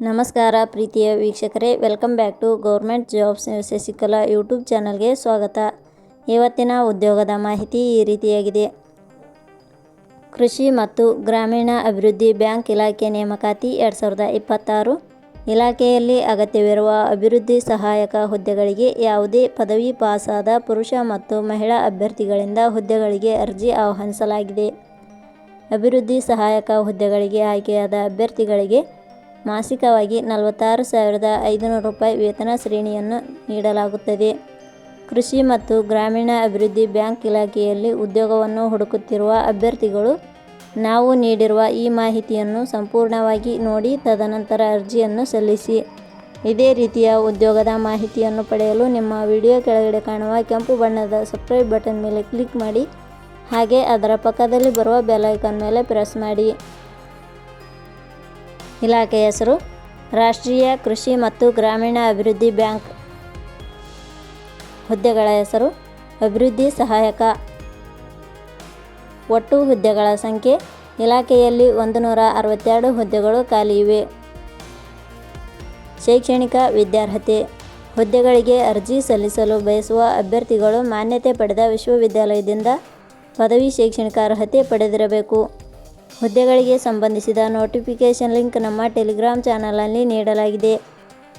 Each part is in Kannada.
ನಮಸ್ಕಾರ ಪ್ರೀತಿಯ ವೀಕ್ಷಕರೇ welcome back to government jobs Shashikala YouTube ಚಾನಲ್ಗೆ ಸ್ವಾಗತ. ಇವತ್ತಿನ ಉದ್ಯೋಗದ ಮಾಹಿತಿ ಈ ರೀತಿಯಾಗಿದೆ. ಕೃಷಿ ಮತ್ತು ಗ್ರಾಮೀಣ ಅಭಿವೃದ್ಧಿ ಬ್ಯಾಂಕ್ ಇಲಾಖೆ ನೇಮಕಾತಿ ಎರಡು ಸಾವಿರದ ಇಪ್ಪತ್ತಾರು. ಇಲಾಖೆಯಲ್ಲಿ ಅಗತ್ಯವಿರುವ ಅಭಿವೃದ್ಧಿ ಸಹಾಯಕ ಹುದ್ದೆಗಳಿಗೆ ಯಾವುದೇ ಪದವಿ ಪಾಸಾದ ಪುರುಷ ಮತ್ತು ಮಹಿಳಾ ಅಭ್ಯರ್ಥಿಗಳಿಂದ ಹುದ್ದೆಗಳಿಗೆ ಅರ್ಜಿ ಆಹ್ವಾನಿಸಲಾಗಿದೆ. ಅಭಿವೃದ್ಧಿ ಸಹಾಯಕ ಹುದ್ದೆಗಳಿಗೆ ಆಯ್ಕೆಯಾದ ಅಭ್ಯರ್ಥಿಗಳಿಗೆ ಮಾಸಿಕವಾಗಿ ನಲವತ್ತಾರು ಸಾವಿರದ ಐದುನೂರು ರೂಪಾಯಿ ವೇತನ ಶ್ರೇಣಿಯನ್ನು ನೀಡಲಾಗುತ್ತದೆ. ಕೃಷಿ ಮತ್ತು ಗ್ರಾಮೀಣ ಅಭಿವೃದ್ಧಿ ಬ್ಯಾಂಕ್ ಇಲಾಖೆಯಲ್ಲಿ ಉದ್ಯೋಗವನ್ನು ಹುಡುಕುತ್ತಿರುವ ಅಭ್ಯರ್ಥಿಗಳು, ನಾವು ನೀಡಿರುವ ಈ ಮಾಹಿತಿಯನ್ನು ಸಂಪೂರ್ಣವಾಗಿ ನೋಡಿ ತದನಂತರ ಅರ್ಜಿಯನ್ನು ಸಲ್ಲಿಸಿ. ಇದೇ ರೀತಿಯ ಉದ್ಯೋಗದ ಮಾಹಿತಿಯನ್ನು ಪಡೆಯಲು ನಿಮ್ಮ ವಿಡಿಯೋ ಕೆಳಗಡೆ ಕಾಣುವ ಕೆಂಪು ಬಣ್ಣದ ಸಬ್ಸ್ಕ್ರೈಬ್ ಬಟನ್ ಮೇಲೆ ಕ್ಲಿಕ್ ಮಾಡಿ. ಹಾಗೆ ಅದರ ಪಕ್ಕದಲ್ಲಿ ಬರುವ ಬೆಲ್ ಐಕಾನ್ ಮೇಲೆ ಪ್ರೆಸ್ ಮಾಡಿ. ಇಲಾಖೆಯ ಹೆಸರು, ರಾಷ್ಟ್ರೀಯ ಕೃಷಿ ಮತ್ತು ಗ್ರಾಮೀಣ ಅಭಿವೃದ್ಧಿ ಬ್ಯಾಂಕ್. ಹುದ್ದೆಗಳ ಹೆಸರು, ಅಭಿವೃದ್ಧಿ ಸಹಾಯಕ. ಒಟ್ಟು ಹುದ್ದೆಗಳ ಸಂಖ್ಯೆ, ಇಲಾಖೆಯಲ್ಲಿ ಒಂದು ನೂರ ಅರವತ್ತೆರಡು ಹುದ್ದೆಗಳು ಖಾಲಿ ಇವೆ. ಶೈಕ್ಷಣಿಕ ವಿದ್ಯಾರ್ಹತೆ, ಹುದ್ದೆಗಳಿಗೆ ಅರ್ಜಿ ಸಲ್ಲಿಸಲು ಬಯಸುವ ಅಭ್ಯರ್ಥಿಗಳು ಮಾನ್ಯತೆ ಪಡೆದ ವಿಶ್ವವಿದ್ಯಾಲಯದಿಂದ ಪದವಿ ಶೈಕ್ಷಣಿಕ ಅರ್ಹತೆ ಪಡೆದಿರಬೇಕು. ಹುದ್ದೆಗಳಿಗೆ ಸಂಬಂಧಿಸಿದ ನೋಟಿಫಿಕೇಷನ್ ಲಿಂಕ್ ನಮ್ಮ ಟೆಲಿಗ್ರಾಮ್ ಚಾನಲಲ್ಲಿ ನೀಡಲಾಗಿದೆ.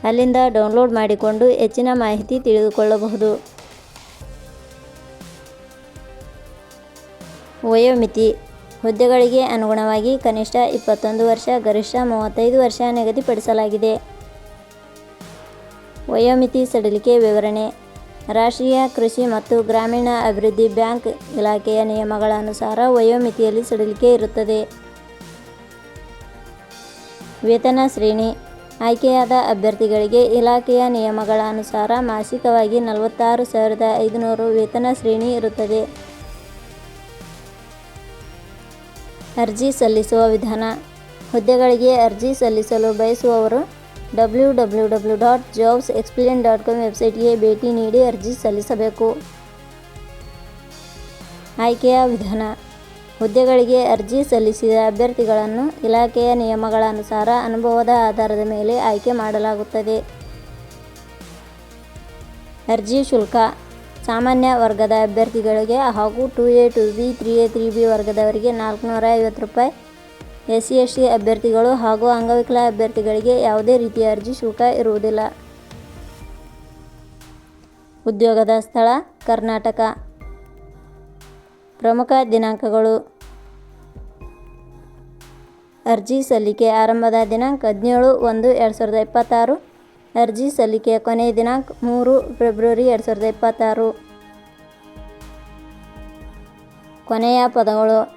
ಅಲ್ಲಿಂದ ಡೌನ್ಲೋಡ್ ಮಾಡಿಕೊಂಡು ಹೆಚ್ಚಿನ ಮಾಹಿತಿ ತಿಳಿದುಕೊಳ್ಳಬಹುದು. ವಯೋಮಿತಿ. ಹುದ್ದೆಗಳಿಗೆ ಅನುಗುಣವಾಗಿ ಕನಿಷ್ಠ ಇಪ್ಪತ್ತೊಂದು ವರ್ಷ, ಗರಿಷ್ಠ ಮೂವತ್ತೈದು ವರ್ಷ ನಿಗದಿಪಡಿಸಲಾಗಿದೆ. ವಯೋಮಿತಿ ಸಡಿಲಿಕೆ ವಿವರಣೆ. ರಾಷ್ಟ್ರೀಯ ಕೃಷಿ ಮತ್ತು ಗ್ರಾಮೀಣ ಅಭಿವೃದ್ಧಿ ಬ್ಯಾಂಕ್ ಇಲಾಖೆಯ ನಿಯಮಗಳ ಅನುಸಾರ ವಯೋಮಿತಿಯಲ್ಲಿ ಸಡಿಲಿಕೆ ಇರುತ್ತದೆ. ವೇತನ ಶ್ರೇಣಿ. ಆಯ್ಕೆಯಾದ ಅಭ್ಯರ್ಥಿಗಳಿಗೆ ಇಲಾಖೆಯ ನಿಯಮಗಳ ಅನುಸಾರ ಮಾಸಿಕವಾಗಿ ನಲವತ್ತಾರು ಸಾವಿರದ ಐದುನೂರು ವೇತನ ಶ್ರೇಣಿ ಇರುತ್ತದೆ. ಅರ್ಜಿ ಸಲ್ಲಿಸುವ ವಿಧಾನ. ಹುದ್ದೆಗಳಿಗೆ ಅರ್ಜಿ ಸಲ್ಲಿಸಲು ಬಯಸುವವರು W W W dot jobs explain dot com ವೆಬ್ಸೈಟ್ಗೆ ಭೇಟಿ ನೀಡಿ ಅರ್ಜಿ ಸಲ್ಲಿಸಬೇಕು. ಆಯ್ಕೆಯ ವಿಧಾನ. ಹುದ್ದೆಗಳಿಗೆ ಅರ್ಜಿ ಸಲ್ಲಿಸಿದ ಅಭ್ಯರ್ಥಿಗಳನ್ನು ಇಲಾಖೆಯ ನಿಯಮಗಳ ಅನುಸಾರ ಅನುಭವದ ಆಧಾರದ ಮೇಲೆ ಆಯ್ಕೆ ಮಾಡಲಾಗುತ್ತದೆ. ಅರ್ಜಿ ಶುಲ್ಕ. ಸಾಮಾನ್ಯ ವರ್ಗದ ಅಭ್ಯರ್ಥಿಗಳಿಗೆ ಹಾಗೂ two A two B, three A, three B ವರ್ಗದವರಿಗೆ ನಾಲ್ಕುನೂರ ಐವತ್ತು ರೂಪಾಯಿ ಎಸ್ ಸಿ ಎಸ್ ಟಿ ಅಭ್ಯರ್ಥಿಗಳು ಹಾಗೂ ಅಂಗವಿಕಲ ಅಭ್ಯರ್ಥಿಗಳಿಗೆ ಯಾವುದೇ ರೀತಿಯ ಅರ್ಜಿ ಶುಲ್ಕ ಇರುವುದಿಲ್ಲ. ಉದ್ಯೋಗದ ಸ್ಥಳ, ಕರ್ನಾಟಕ. ಪ್ರಮುಖ ದಿನಾಂಕಗಳು. ಅರ್ಜಿ ಸಲ್ಲಿಕೆ ಆರಂಭದ ದಿನಾಂಕ ಹದಿನೇಳು ಒಂದು ಎರಡು ಸಾವಿರದ ಇಪ್ಪತ್ತಾರು. ಅರ್ಜಿ ಸಲ್ಲಿಕೆಯ ಕೊನೆಯ ದಿನಾಂಕ ಮೂರು ಫೆಬ್ರವರಿ ಎರಡು ಸಾವಿರದ ಇಪ್ಪತ್ತಾರು. ಕೊನೆಯ ಪದಗಳು.